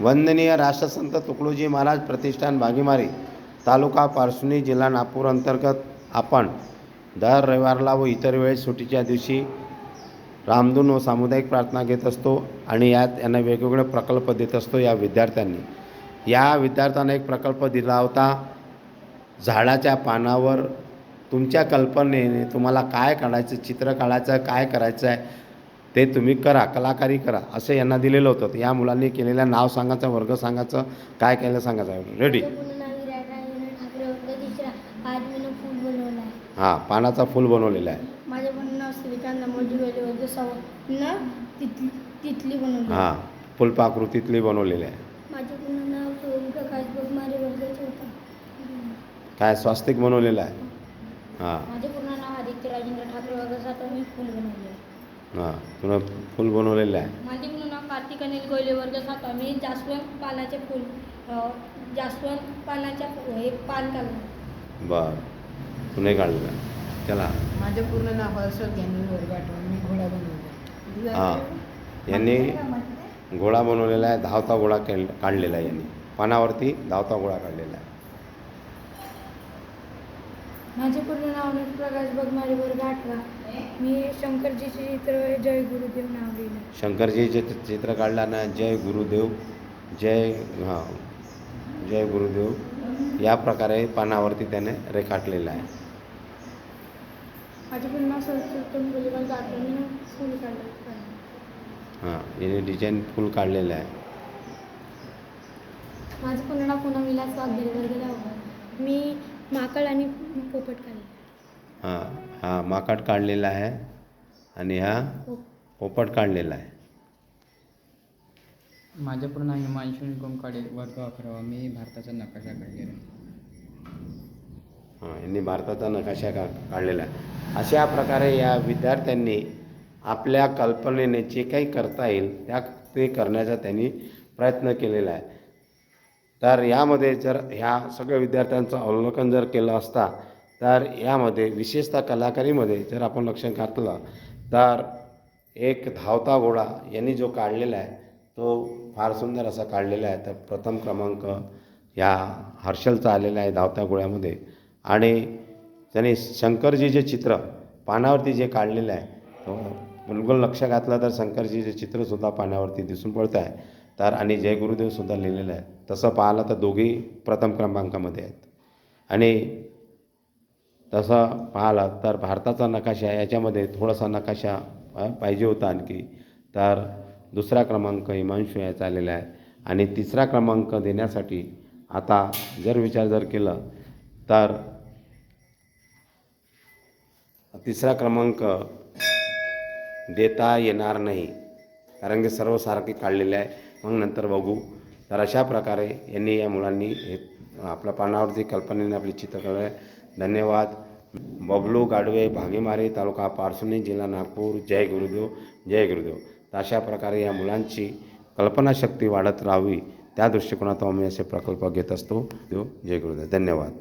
वंदनीय राष्ट्रसंत तुकडोजी महाराज प्रतिष्ठान भागीमारी तालुका पारसुनी जिल्हा नागपूर अंतर्गत आपण दर रविवारला व इतर वेळेस सुट्टीच्या दिवशी रामधून व सामुदायिक प्रार्थना घेत असतो आणि यात यांना वेगवेगळे प्रकल्प देत असतो या विद्यार्थ्यांनी. या विद्यार्थ्यांना एक प्रकल्प दिला होता झाडाच्या पानावर तुमच्या कल्पनेने तुम्हाला काय काढायचं चित्र काढायचं आहे, काय करायचं आहे ते तुम्ही करा कलाकारी करा असं यांना दिलेलं होतं. तर या मुलांनी केलेलं नाव सांगायचं वर्ग सांगायचं काय केलं सांगायचं. रेडी हां पानाचा फूल बनवलेला आहे. माझं नाव श्रीकांत तिथली बनवली. हां फुलपाकृतीतली बनवलेली आहे. काय स्वास्तिक बनवलेलं आहे? हां. माझं पूर्ण नाव आदित्य राजेंद्र ठाकरे वर्ग सातवा मी फूल बनवले आहे. हां तुला फुल बनवलेलं आहे. माझे पूर्ण नाव कार्तिक अनिल गोयले वर्ग सातवा मी जास्वंत पानाचे फूल अं, जास्वंत पानाच्या हे पान काढलं. बरं तुने काढलेलं आहे चला. माझे पूर्ण नाव हर्षद ज्ञानवी वर्ग आठवण मी घोडा बनवला. हां यांनी घोडा बनवलेला आहे धावता घोडा केल काढलेला आहे यांनी. पानावरती धावता घोडा काढलेला आहे. माझे पूर्ण नाव अनिल प्रकाश बगमारे वर्ग आठवा. मी शंकरजीचे चित्र जय गुरुदेव नाव लिहिलं शंकरजीचे चित्र काढला ना जय गुरुदेव जय हां जय गुरुदेव या प्रकारे पानावरती त्याने रेखाटलेलं आहे. माझे पूर्ण नाव मी फुल काढलं हां याने डिझाईन फुल काढलेलं आहे. माझं पूर्ण नाव पुन्हा विलास दहावा मी माकड आणि पोपट काढले. हां हा माकड काढलेला आहे आणि हा पोपट काढलेला आहे. माझं पूर्ण नाव हिमांशू निकम काढेल वर्ग अकरावा. मी भारताचा नकाशा काढलेला आहे. हां यांनी भारताचा नकाशा का काढलेला आहे. अशा प्रकारे या विद्यार्थ्यांनी आपल्या कल्पनेने जे काही करता येईल त्या ते करण्याचा त्यांनी प्रयत्न केलेला आहे. तर यामध्ये जर ह्या सगळ्या विद्यार्थ्यांचं अवलोकन जर केलं असता तर यामध्ये विशेषतः कलाकारीमध्ये जर आपण लक्ष घातलं तर एक धावता घोडा यांनी जो काढलेला आहे तो फार सुंदर असा काढलेला आहे. तर प्रथम क्रमांक या हर्षलचा आलेला आहे धावत्या घोड्यामध्ये. आणि त्याने शंकरजीचे चित्र पानावरती जे काढलेलं आहे तो बिलकुल लक्ष घातलं तर शंकरजीचे चित्रसुद्धा पाण्यावरती दिसून पडतं आहे. तर आणि जय गुरुदेवसुद्धा लिहिलेलं आहे. तसं पाहिलं तर दोघी प्रथम क्रमांकामध्ये आहेत. आणि तसं पाहिलं तर भारताचा नकाशा याच्यामध्ये थोडासा नकाशा पाहिजे होता आणखी. तर दुसरा क्रमांक हिमांशू याचा आलेला आहे. आणि तिसरा क्रमांक देण्यासाठी आता जर विचार जर केलं तर तिसरा क्रमांक देता येणार नाही. कारण की सर्व सारखे काढलेले आहे. मग नंतर बघू. तर अशा प्रकारे यांनी या मुलांनी हे आपल्या पानावरती कल्पनेने आपली चित्रकला धन्यवाद. बबलू गाडवे भागीमारे तालुका पारसुनी जिल्हा नागपूर. जय गुरुदेव जय गुरुदेव. तर अशा प्रकारे या मुलांची कल्पनाशक्ती वाढत राहावी त्या दृष्टिकोनातून आम्ही असे प्रकल्प घेत असतो. देव जय गुरुदेव. धन्यवाद.